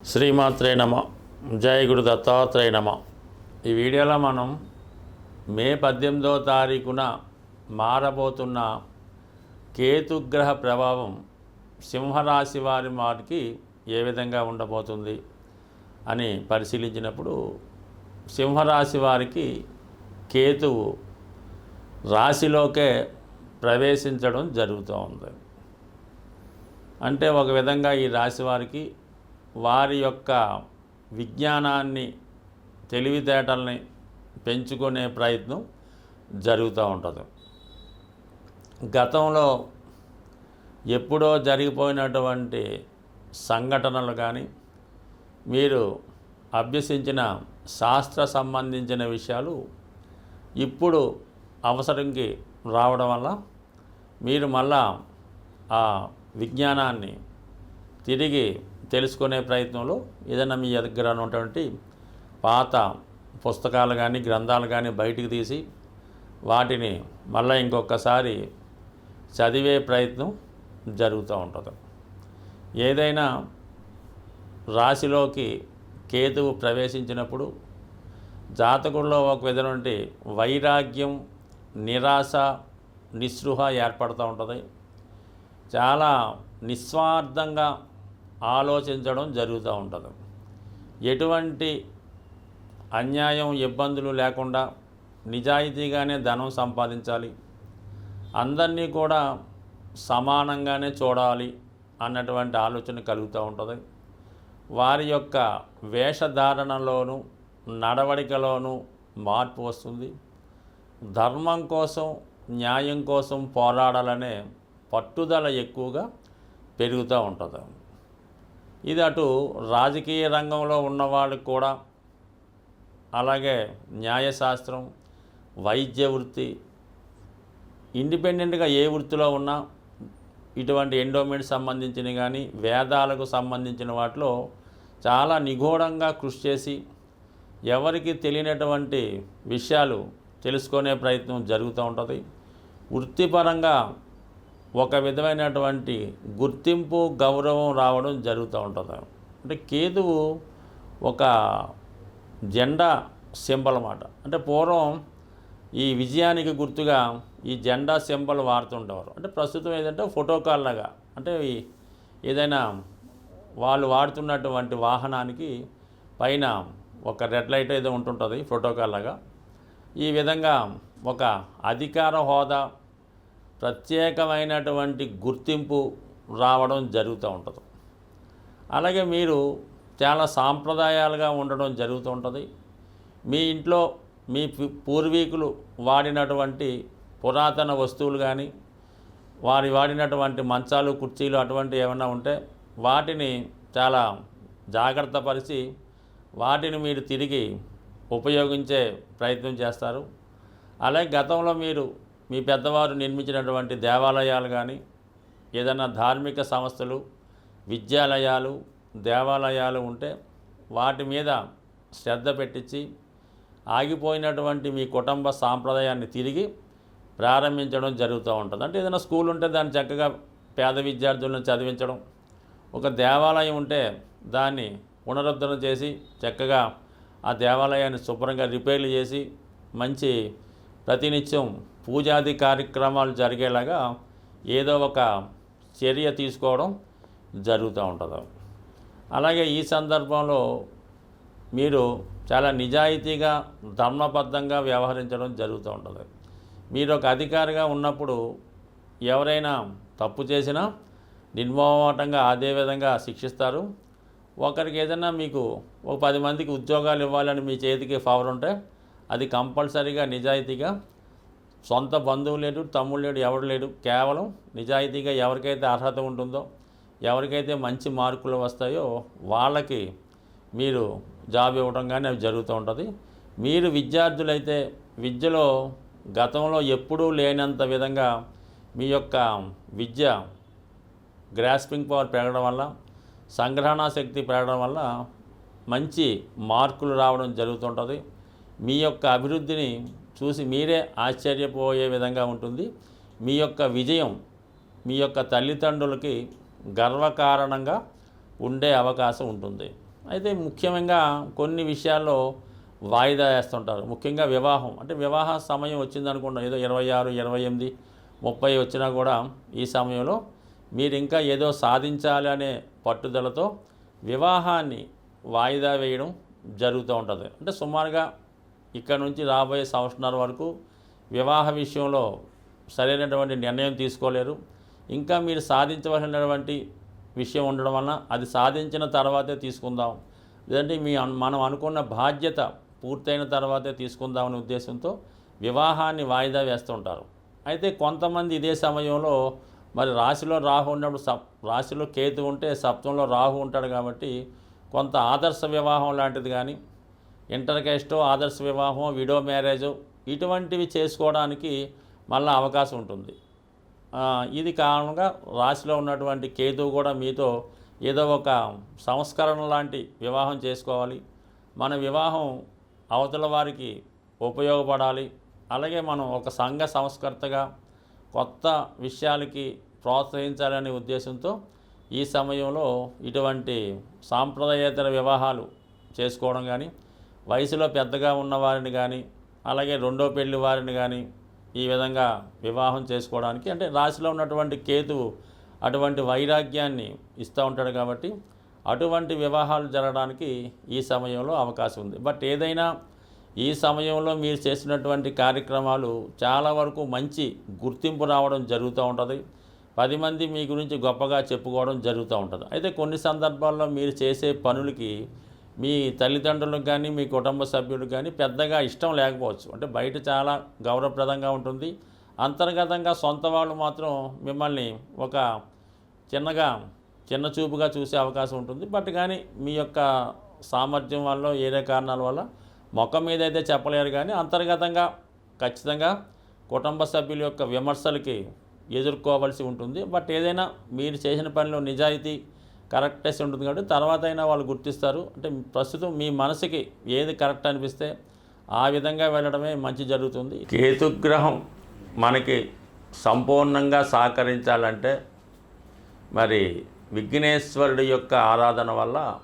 శ్రీమాత్రే నమ జయ గురు దత్తాత్రేయ నమ. ఈ వీడియోలో మనం మే పద్దెనిమిదో తారీఖున మారబోతున్న కేతుగ్రహ ప్రభావం సింహరాశి వారి వారికి ఏ విధంగా ఉండబోతుంది అని పరిశీలించినప్పుడు సింహరాశి వారికి కేతువు రాశిలోకే ప్రవేశించడం జరుగుతూ ఉంది అంటే ఒక విధంగా ఈ రాశి వారికి వారి యొక్క విజ్ఞానాన్ని తెలివితేటల్ని పెంచుకునే ప్రయత్నం జరుగుతూ ఉంటుంది. గతంలో ఎప్పుడో జరిగిపోయినటువంటి సంఘటనలు కానీ మీరు అభ్యసించిన శాస్త్ర సంబంధించిన విషయాలు ఇప్పుడు అవసరంకి రావడం వల్ల మీరు మళ్ళా ఆ విజ్ఞానాన్ని తిరిగి తెలుసుకునే ప్రయత్నంలో ఏదైనా మీ దగ్గర ఉన్నటువంటి పాత పుస్తకాలు కానీ గ్రంథాలు కానీ బయటికి తీసి వాటిని మళ్ళీ ఇంకొకసారి చదివే ప్రయత్నం జరుగుతూ ఉంటుంది. ఏదైనా రాశిలోకి కేతువు ప్రవేశించినప్పుడు జాతకుల్లో ఒక విధమైనటువంటి వైరాగ్యం నిరాశ నిస్పృహ ఏర్పడుతూ ఉంటుంది. చాలా నిస్వార్థంగా ఆలోచించడం జరుగుతూ ఉంటుంది. ఎటువంటి అన్యాయం ఇబ్బందులు లేకుండా నిజాయితీగానే ధనం సంపాదించాలి. అందరినీ కూడా సమానంగానే చూడాలి అన్నటువంటి ఆలోచన కలుగుతూ ఉంటుంది. వారి యొక్క వేషధారణలోను నడవడికలోనూ మార్పు వస్తుంది. ధర్మం కోసం న్యాయం కోసం పోరాడాలనే పట్టుదల ఎక్కువగా పెరుగుతూ ఉంటుంది. ఇది అటు రాజకీయ రంగంలో ఉన్నవాళ్ళకి కూడా అలాగే న్యాయశాస్త్రం వైద్య వృత్తి ఇండిపెండెంట్గా ఏ వృత్తిలో ఉన్నా ఇటువంటి ఎండోమెంట్ సంబంధించిన కానీ వేదాలకు సంబంధించిన వాటిలో చాలా నిగూఢంగా కృషి చేసి ఎవరికి తెలియనటువంటి విషయాలు తెలుసుకునే ప్రయత్నం జరుగుతూ ఉంటుంది. వృత్తిపరంగా ఒక విధమైనటువంటి గుర్తింపు గౌరవం రావడం జరుగుతూ ఉంటుంది. అంటే కేతువు ఒక జెండా సింబల్ అన్నమాట. అంటే పూర్వం ఈ విజయానికి గుర్తుగా ఈ జెండా సింబల్ వాడుతుండేవారు. అంటే ప్రస్తుతం ఏదంటే ఫోటోకాల్లాగా అంటే ఏదైనా వాళ్ళు వాడుతున్నటువంటి వాహనానికి పైన ఒక రెడ్ లైట్ ఏదో ఉంటుంటుంది ప్రోటోకాల్ లాగా. ఈ విధంగా ఒక అధికార హోదా ప్రత్యేకమైనటువంటి గుర్తింపు రావడం జరుగుతూ ఉంటుంది. అలాగే మీరు చాలా సాంప్రదాయాలుగా ఉండడం జరుగుతూ ఉంటుంది. మీ ఇంట్లో మీ పూర్వీకులు వాడినటువంటి పురాతన వస్తువులు కానీ వారి వాడినటువంటి మంచాలు కుర్చీలు అటువంటి ఏమైనా ఉంటే వాటిని చాలా జాగ్రత్త పరిచి వాటిని మీరు తిరిగి ఉపయోగించే ప్రయత్నం చేస్తారు. అలాగే గతంలో మీరు మీ పెద్దవారు నిర్మించినటువంటి దేవాలయాలు కానీ ఏదైనా ధార్మిక సంస్థలు విద్యాలయాలు దేవాలయాలు ఉంటే వాటి మీద శ్రద్ధ పెట్టించి ఆగిపోయినటువంటి మీ కుటుంబ సాంప్రదాయాన్ని తిరిగి ప్రారంభించడం జరుగుతూ ఉంటుంది. అంటే ఏదైనా స్కూల్ ఉంటే దాన్ని చక్కగా పేద విద్యార్థులను చదివించడం ఒక దేవాలయం ఉంటే దాన్ని పునరుద్ధరణ చేసి చక్కగా ఆ దేవాలయాన్ని శుభ్రంగా రిపేర్లు చేసి మంచి ప్రతినిత్యం పూజాది కార్యక్రమాలు జరిగేలాగా ఏదో ఒక చర్య తీసుకోవడం జరుగుతూ ఉంటుంది. అలాగే ఈ సందర్భంలో మీరు చాలా నిజాయితీగా ధర్మబద్ధంగా వ్యవహరించడం జరుగుతూ ఉంటుంది. మీరు ఒక అధికారిగా ఉన్నప్పుడు ఎవరైనా తప్పు చేసినా నిర్మోహమాటంగా అదే విధంగా శిక్షిస్తారు. ఒకరికి ఏదైనా మీకు ఒక పది మందికి ఉద్యోగాలు ఇవ్వాలని మీ చేతికి ఫవర్ ఉంటే అది కంపల్సరీగా నిజాయితీగా సొంత బంధువు లేడు తమ్ముడు లేడు ఎవడు లేడు. కేవలం నిజాయితీగా ఎవరికైతే అర్హత ఉంటుందో ఎవరికైతే మంచి మార్కులు వస్తాయో వాళ్ళకి మీరు జాబ్ ఇవ్వడం కానీ అవి జరుగుతూ ఉంటుంది. మీరు విద్యార్థులైతే విద్యలో గతంలో ఎప్పుడూ లేనంత విధంగా మీ యొక్క విద్య గ్రాస్పింగ్ పవర్ పెరగడం వల్ల సంగ్రహణ శక్తి పెరగడం వల్ల మంచి మార్కులు రావడం జరుగుతుంటుంది మీ యొక్క అభివృద్ధిని చూసి మీరే ఆశ్చర్యపోయే విధంగా ఉంటుంది. మీ యొక్క విజయం మీ యొక్క తల్లిదండ్రులకి గర్వకారణంగా ఉండే అవకాశం ఉంటుంది. అయితే ముఖ్యంగా కొన్ని విషయాల్లో వాయిదా వేస్తుంటారు. ముఖ్యంగా వివాహం. అంటే వివాహ సమయం వచ్చిందనుకోండి ఏదో ఇరవై ఆరు ఇరవై ఎనిమిది ముప్పై వచ్చినా కూడా ఈ సమయంలో మీరు ఇంకా ఏదో సాధించాలి అనే పట్టుదలతో వివాహాన్ని వాయిదా వేయడం జరుగుతూ ఉంటుంది. అంటే సుమారుగా ఇక్కడ నుంచి రాబోయే సంవత్సరాల వరకు వివాహ విషయంలో సరైనటువంటి నిర్ణయం తీసుకోలేరు. ఇంకా మీరు సాధించవలసినటువంటి విషయం ఉండడం వలన అది సాధించిన తర్వాతే తీసుకుందాం. లేదంటే మీ మనం అనుకున్న బాధ్యత పూర్తయిన తర్వాతే తీసుకుందామనే ఉద్దేశంతో వివాహాన్ని వాయిదా వేస్తుంటారు. అయితే కొంతమంది ఇదే సమయంలో మరి రాశిలో రాహు ఉన్నప్పుడు సప్ రాశిలో కేతు ఉంటే సప్తంలో రాహు ఉంటాడు కాబట్టి కొంత ఆదర్శ వివాహం లాంటిది కానీ ఇంటర్ క్యాస్టో ఆదర్శ వివాహం విడో మ్యారేజ్ ఇటువంటివి చేసుకోవడానికి మళ్ళీ అవకాశం ఉంటుంది. ఇది కారణంగా రాశిలో ఉన్నటువంటి కేతువు కూడా మీతో ఏదో ఒక సంస్కరణ లాంటి వివాహం చేసుకోవాలి. మన వివాహం అవతల వారికి ఉపయోగపడాలి. అలాగే మనం ఒక సంఘ సంస్కర్తగా కొత్త విషయాలకి ప్రోత్సహించాలనే ఉద్దేశంతో ఈ సమయంలో ఇటువంటి సాంప్రదాయేతర వివాహాలు చేసుకోవడం కానీ వయసులో పెద్దగా ఉన్నవారిని కానీ అలాగే రెండో పెళ్ళి వారిని కానీ ఈ విధంగా వివాహం చేసుకోవడానికి అంటే రాశిలో ఉన్నటువంటి కేతువు అటువంటి వైరాగ్యాన్ని ఇస్తూ ఉంటాడు కాబట్టి అటువంటి వివాహాలు జరగడానికి ఈ సమయంలో అవకాశం ఉంది. బట్ ఏదైనా ఈ సమయంలో మీరు చేసినటువంటి కార్యక్రమాలు చాలా వరకు మంచి గుర్తింపు రావడం జరుగుతూ ఉంటుంది. పది మంది మీ గురించి గొప్పగా చెప్పుకోవడం జరుగుతూ ఉంటుంది. అయితే కొన్ని సందర్భాల్లో మీరు చేసే పనులకి మీ తల్లిదండ్రులకు కానీ మీ కుటుంబ సభ్యులకు కానీ పెద్దగా ఇష్టం లేకపోవచ్చు. అంటే బయట చాలా గౌరవప్రదంగా ఉంటుంది. అంతర్గతంగా సొంత వాళ్ళు మాత్రం మిమ్మల్ని ఒక చిన్నగా చిన్న చూపుగా చూసే అవకాశం ఉంటుంది. బట్ కానీ మీ యొక్క సామర్థ్యం వల్ల ఏదే కారణాల వల్ల మొక్క మీద అయితే చెప్పలేరు కానీ అంతర్గతంగా ఖచ్చితంగా కుటుంబ సభ్యుల యొక్క విమర్శలకి ఎదుర్కోవాల్సి ఉంటుంది. బట్ ఏదైనా మీరు చేసిన పనిలో నిజాయితీ కరెక్ట్నెస్ ఉంటుంది కాబట్టి తర్వాత అయినా వాళ్ళు గుర్తిస్తారు. అంటే ప్రస్తుతం మీ మనసుకి ఏది కరెక్ట్ అనిపిస్తే ఆ విధంగా వెళ్ళడమే మంచి జరుగుతుంది. కేతుగ్రహం మనకి సంపూర్ణంగా సహకరించాలంటే మరి విఘ్నేశ్వరుడి యొక్క ఆరాధన వల్ల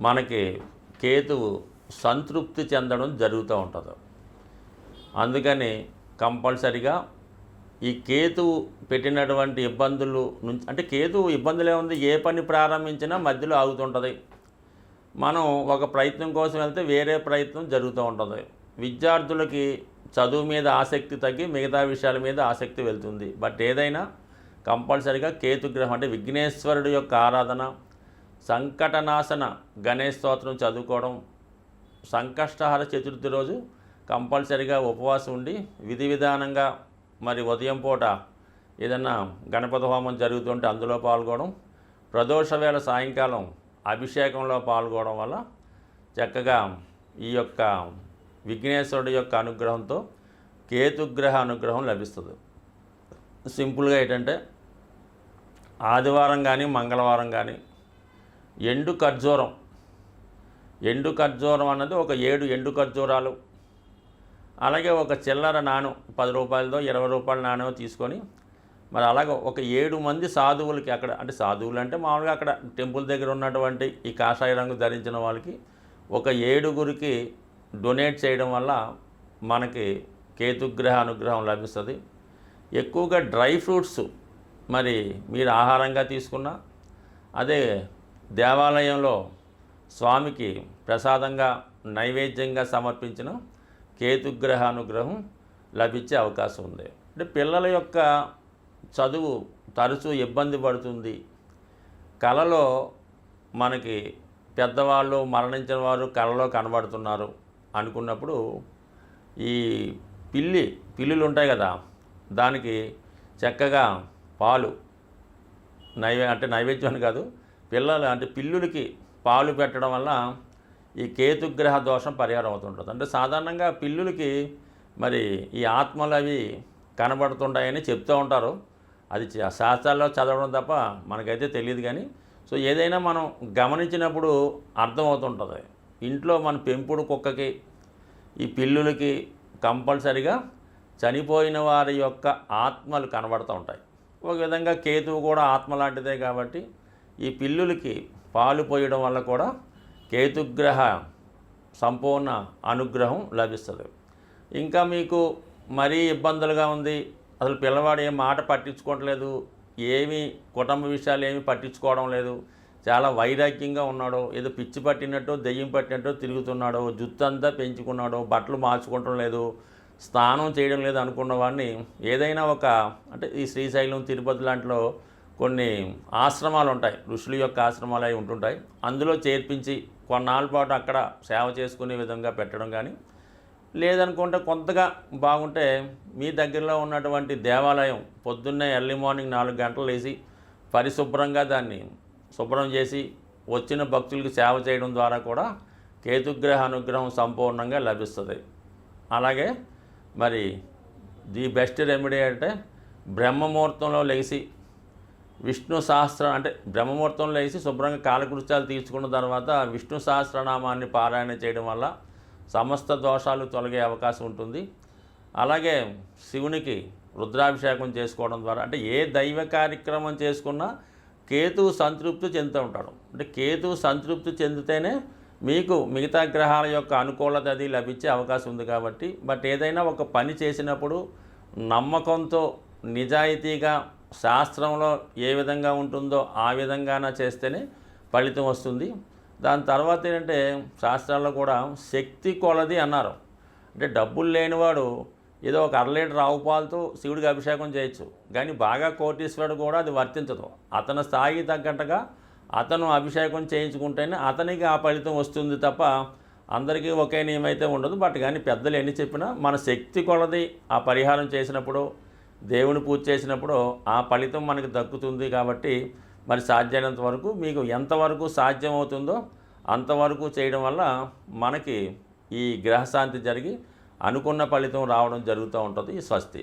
మనకి కేతువు సంతృప్తి చెందడం జరుగుతూ ఉంటుంది. అందుకని కంపల్సరిగా ఈ కేతువు పెట్టినటువంటి ఇబ్బందులు నుంచి అంటే కేతువు ఇబ్బందులే ఉంది ఏ పని ప్రారంభించినా మధ్యలో ఆగుతుంటుంది. మనం ఒక ప్రయత్నం కోసం వెళ్తే వేరే ప్రయత్నం జరుగుతూ ఉంటుంది. విద్యార్థులకి చదువు మీద ఆసక్తి తగ్గి మిగతా విషయాల మీద ఆసక్తి వెళ్తుంది. బట్ ఏదైనా కంపల్సరిగా కేతుగ్రహం అంటే విఘ్నేశ్వరుడు యొక్క ఆరాధన సంకటనాశన గణేష్ స్తోత్రం చదువుకోవడం సంకష్టహార చతుర్థి రోజు కంపల్సరిగా ఉపవాసం ఉండి విధి విధానంగా మరి ఉదయం పూట ఏదన్నా గణపతి హోమం జరుగుతుంటే అందులో పాల్గొనడం ప్రదోష వేళ సాయంకాలం అభిషేకంలో పాల్గొనడం వల్ల చక్కగా ఈ యొక్క విఘ్నేశ్వరుడి యొక్క అనుగ్రహంతో కేతుగ్రహ అనుగ్రహం లభిస్తుంది. సింపుల్గా ఏంటంటే ఆదివారం కానీ మంగళవారం కానీ ఎండు ఖర్జూరం ఎండు ఖర్జూరం అన్నది ఒక ఏడు ఎండు ఖర్జూరాలు అలాగే ఒక చిల్లర నాణం పది రూపాయలతో ఇరవై రూపాయల నాణ్యం తీసుకొని మరి అలాగే ఒక ఏడు మంది సాధువులకి అక్కడ అంటే సాధువులు అంటే మామూలుగా అక్కడ టెంపుల్ దగ్గర ఉన్నటువంటి ఈ కాషాయ రంగు ధరించిన వాళ్ళకి ఒక ఏడుగురికి డొనేట్ చేయడం వల్ల మనకి కేతుగ్రహ అనుగ్రహం లభిస్తుంది. ఎక్కువగా డ్రై ఫ్రూట్స్ మరి మీరు ఆహారంగా తీసుకున్నా అదే దేవాలయంలో స్వామికి ప్రసాదంగా నైవేద్యంగా సమర్పించిన కేతుగ్రహ అనుగ్రహం లభించే అవకాశం ఉంది. అంటే పిల్లల యొక్క చదువు తరచూ ఇబ్బంది పడుతుంది. కళలో మనకి పెద్దవాళ్ళు మరణించిన వారు కళలో కనబడుతున్నారు అనుకున్నప్పుడు ఈ పిల్లి పిల్లులు ఉంటాయి కదా దానికి చక్కగా పాలు నైవే అంటే నైవేద్యం అని కాదు పిల్లలు అంటే పిల్లులకి పాలు పెట్టడం వల్ల ఈ కేతుగ్రహ దోషం పరిహారం అవుతుంటుంది. అంటే సాధారణంగా పిల్లులకి మరి ఈ ఆత్మలు అవి కనబడుతుంటాయని చెప్తూ ఉంటారు. అది శాస్త్రాల్లో చదవడం తప్ప మనకైతే తెలియదు కానీ సో ఏదైనా మనం గమనించినప్పుడు అర్థమవుతుంటుంది. ఇంట్లో మన పెంపుడు కుక్కకి ఈ పిల్లులకి కంపల్సరిగా చనిపోయిన వారి యొక్క ఆత్మలు కనబడుతూ ఉంటాయి. ఒక విధంగా కేతువు కూడా ఆత్మ లాంటిదే కాబట్టి ఈ పిల్లులకి పాలు పోయడం వల్ల కూడా కేతుగ్రహ సంపూర్ణ అనుగ్రహం లభిస్తుంది. ఇంకా మీకు మరీ ఇబ్బందులుగా ఉంది. అసలు పిల్లవాడు ఏం మాట పట్టించుకోవట్లేదు. ఏమీ కుటుంబ విషయాలు ఏమీ పట్టించుకోవడం లేదు. చాలా వైరాగ్యంగా ఉన్నాడు. ఏదో పిచ్చి పట్టినట్టు దెయ్యం పట్టినట్టు తిరుగుతున్నాడు. జుత్తు అంతా పెంచుకున్నాడు. బట్టలు మార్చుకోవటం లేదు. స్నానం చేయడం లేదు అనుకున్న వాడిని ఏదైనా ఒక అంటే ఈ శ్రీశైలం తిరుపతి లాంటిలో కొన్ని ఆశ్రమాలు ఉంటాయి. ఋషుల యొక్క ఆశ్రమాలు అవి ఉంటుంటాయి. అందులో చేర్పించి కొన్నాళ్ళ పాటు అక్కడ సేవ చేసుకునే విధంగా పెట్టడం కానీ లేదనుకుంటే కొంతగా బాగుంటే మీ దగ్గరలో ఉన్నటువంటి దేవాలయం పొద్దున్నే ఎర్లీ మార్నింగ్ నాలుగు గంటలు లేచి పరిశుభ్రంగా దాన్ని శుభ్రం చేసి వచ్చిన భక్తులకు సేవ చేయడం ద్వారా కూడా కేతుగ్రహ అనుగ్రహం సంపూర్ణంగా లభిస్తుంది. అలాగే మరి ది బెస్ట్ రెమెడీ అంటే బ్రహ్మముహూర్తంలో లేచి విష్ణు సహస్రం అంటే బ్రహ్మముహూర్తంలో లేచి శుభ్రంగా కాలకృత్యాలు తీర్చుకున్న తర్వాత విష్ణు సహస్రనామాన్ని పారాయణ చేయడం వల్ల సమస్త దోషాలు తొలగే అవకాశం ఉంటుంది. అలాగే శివునికి రుద్రాభిషేకం చేసుకోవడం ద్వారా అంటే ఏ దైవ కార్యక్రమం చేసుకున్నా కేతువు సంతృప్తి చెందుతూ ఉంటాడు. అంటే కేతువు సంతృప్తి చెందితేనే మీకు మిగతా గ్రహాల యొక్క అనుకూలత అది లభించే అవకాశం ఉంది కాబట్టి బట్ ఏదైనా ఒక పని చేసినప్పుడు నమ్మకంతో నిజాయితీగా శాస్త్రంలో ఏ విధంగా ఉంటుందో ఆ విధంగాన చేస్తేనే ఫలితం వస్తుంది. దాని తర్వాత ఏంటంటే శాస్త్రాల్లో కూడా శక్తి కొలది అన్నారు. అంటే డబ్బులు లేనివాడు ఏదో ఒక అర లీటర్ ఆవు పాలతో శివుడికి అభిషేకం చేయొచ్చు. కానీ బాగా కోటీశ్వరుడు కూడా అది వర్తించదు. అతని స్థాయికి తగ్గట్టుగా అతను అభిషేకం చేయించుకుంటేనే అతనికి ఆ ఫలితం వస్తుంది తప్ప అందరికీ ఒకే నియమైతే ఉండదు. బట్ కానీ పెద్దలు ఎన్ని చెప్పినా మన శక్తి కొలది ఆ పరిహారం చేసినప్పుడు దేవుని పూజ చేసినప్పుడు ఆ ఫలితం మనకు దక్కుతుంది కాబట్టి మరి సాధ్యమైనంత వరకు మీకు ఎంతవరకు సాధ్యమవుతుందో అంతవరకు చేయడం వల్ల మనకి ఈ గ్రహశాంతి జరిగి అనుకున్న ఫలితం రావడం జరుగుతూ ఉంటుంది. ఈ స్వస్తి.